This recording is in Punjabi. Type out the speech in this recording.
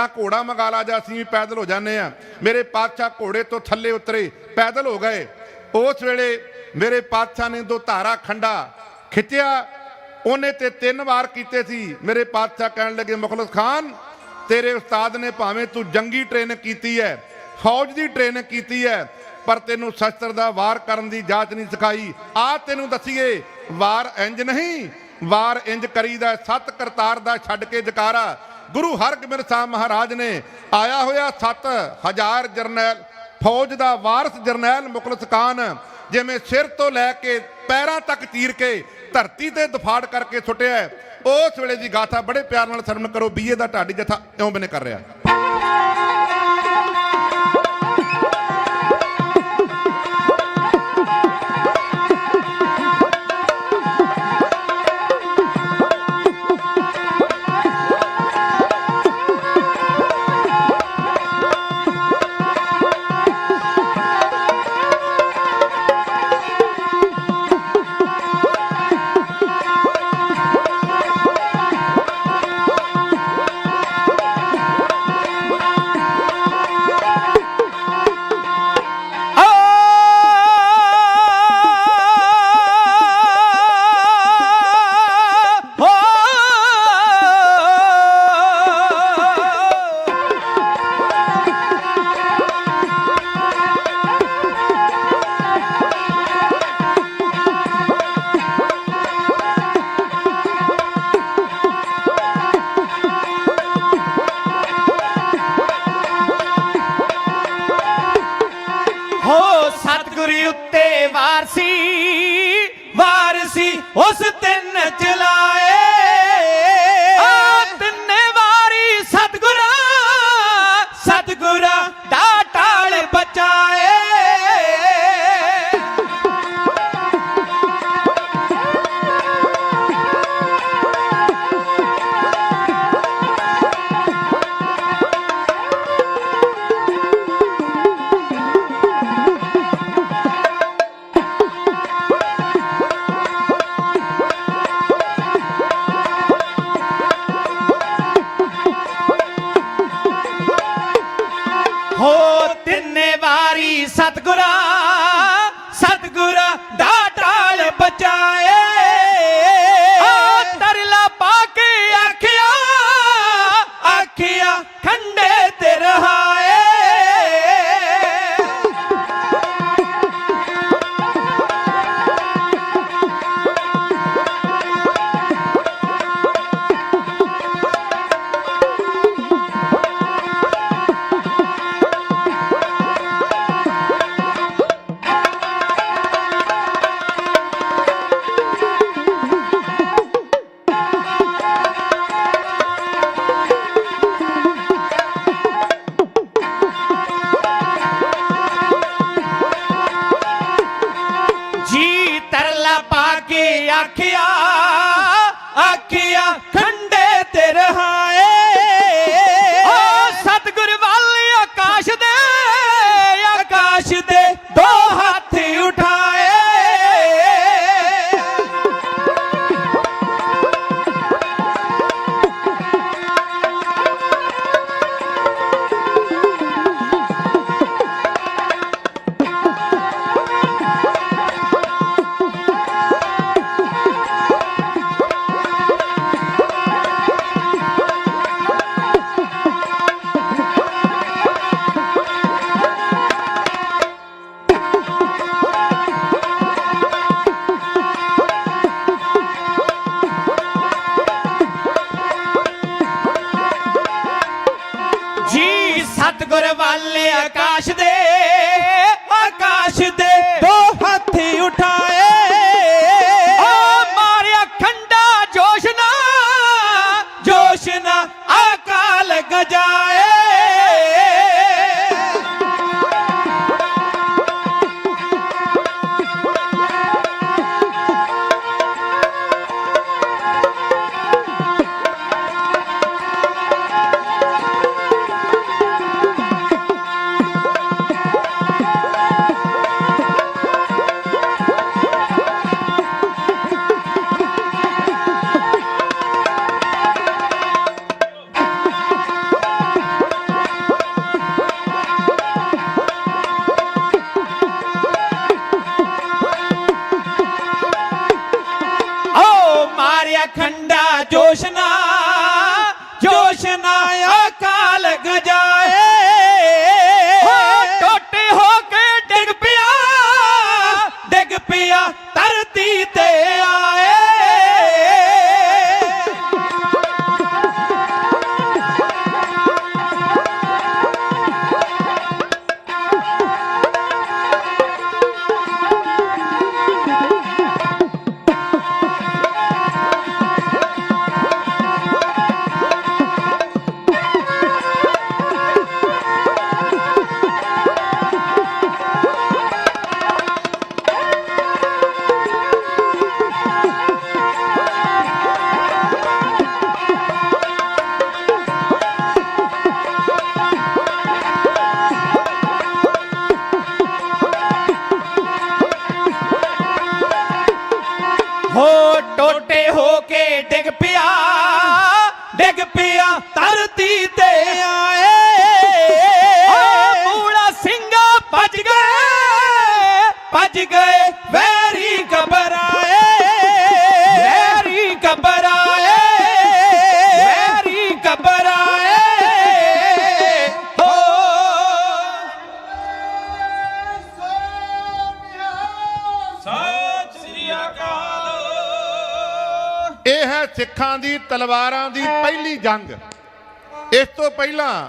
ਆ ਘੋੜਾ ਮੰਗਾ ਲਾ ਜਾਂ ਅਸੀਂ ਵੀ ਪੈਦਲ ਹੋ ਜਾਂਦੇ ਆ ਮੇਰੇ ਪਾਤਸ਼ਾਹ ਘੋੜੇ ਤੋਂ ਥੱਲੇ ਉਤਰੇ, ਪੈਦਲ ਹੋ ਗਏ। ਉਸ ਵੇਲੇ ਮੇਰੇ ਪਾਤਸ਼ਾਹ ਨੇ ਦੋ ਧਾਰਾ ਖੰਡਾ ਖਿੱਚਿਆ। ਉਹਨੇ ਤੇ ਤਿੰਨ ਵਾਰ ਕੀਤੇ ਸੀ। ਮੇਰੇ ਪਾਤਸ਼ਾਹ ਕਹਿਣ ਲੱਗੇ ਮੁਖਲਸ ਖਾਨ, ਤੇਰੇ ਉਸਤਾਦ ਨੇ ਭਾਵੇਂ ਤੂੰ ਜੰਗੀ ਟ੍ਰੇਨਿੰਗ ਕੀਤੀ ਹੈ, ਫੌਜ ਦੀ ਟ੍ਰੇਨਿੰਗ ਕੀਤੀ ਹੈ, ਪਰ ਤੈਨੂੰ ਸ਼ਸਤਰ ਦਾ ਵਾਰ ਕਰਨ ਦੀ ਜਾਂਚ ਨਹੀਂ ਸਿਖਾਈ। ਆ ਤੈਨੂੰ ਦੱਸੀਏ, ਵਾਰ ਇੰਜ ਨਹੀਂ, ਵਾਰ ਇੰਜ ਕਰੀਦਾ, ਸੱਤ ਕਰਤਾਰ ਦਾ ਛੱਡ ਕੇ ਜਕਾਰਾ। ਗੁਰੂ ਹਰਗੋਬਿੰਦ ਸਾਹਿਬ ਮਹਾਰਾਜ ਨੇ ਆਇਆ ਹੋਇਆ 7000 ਜਰਨੈਲ, ਫੌਜ ਦਾ ਵਾਰਸ ਜਰਨੈਲ ਮੁਖਲਸ ਖਾਨ, ਜਿਵੇਂ ਸਿਰ ਤੋਂ ਲੈ ਕੇ ਪੈਰਾਂ ਤੱਕ ਚੀਰ ਕੇ ਧਰਤੀ ਤੇ ਦਫਾੜ ਕਰਕੇ ਸੁੱਟਿਆ ਉਸ ਵੇਲੇ ਦੀ ਗਾਥਾ ਬੜੇ ਪਿਆਰ ਨਾਲ ਸਰਵਣ ਕਰੋ, ਬੀਏ ਦਾ ਢਾਡੀ ਜਥਾ ਇਉਂ ਬਨੇ ਕਰ ਰਿਹਾ। ਉਸ ਤਿੰਨ ਹੋ ਤਿੰਨੇ ਵਾਰੀ ਸਤਿਗੁਰਾ ਸਤਿਗੁਰਾ ਦਾ ਟਾਲ ਬਚਾਏ ਆਖਿਆ ਸਤਿਗੁਰ ਆਕਾਸ਼ ਦੇ ਆਕਾਸ਼ ਦੇ ਦੋ ਹੱਥ ਉਠਾਏ। ਓ ਮਾਰਿਆ ਖੰਡਾ ਜੋਸ਼ ਨਾ ਜੋਸ਼ ਨਾ ਅਕਾਲ ਗਜਾ ਜੋਸ਼ ਨਾ ਹੋ ਟੋਟੇ ਹੋ ਕੇ ਡਿੱਗ ਪਿਆ ਡਿੱਗ ਪਿਆ ਧਰਤੀ ਤੇ ਆਏ। ਆ ਮੂਲਾ ਸਿੰਘਾ ਭੱਜ ਗਏ ਭੱਜ ਗਏ ਵੈਰੀ ਸਿੱਖਾਂ ਦੀ ਤਲਵਾਰਾਂ ਦੀ ਪਹਿਲੀ ਜੰਗ। ਇਸ ਤੋਂ ਪਹਿਲਾਂ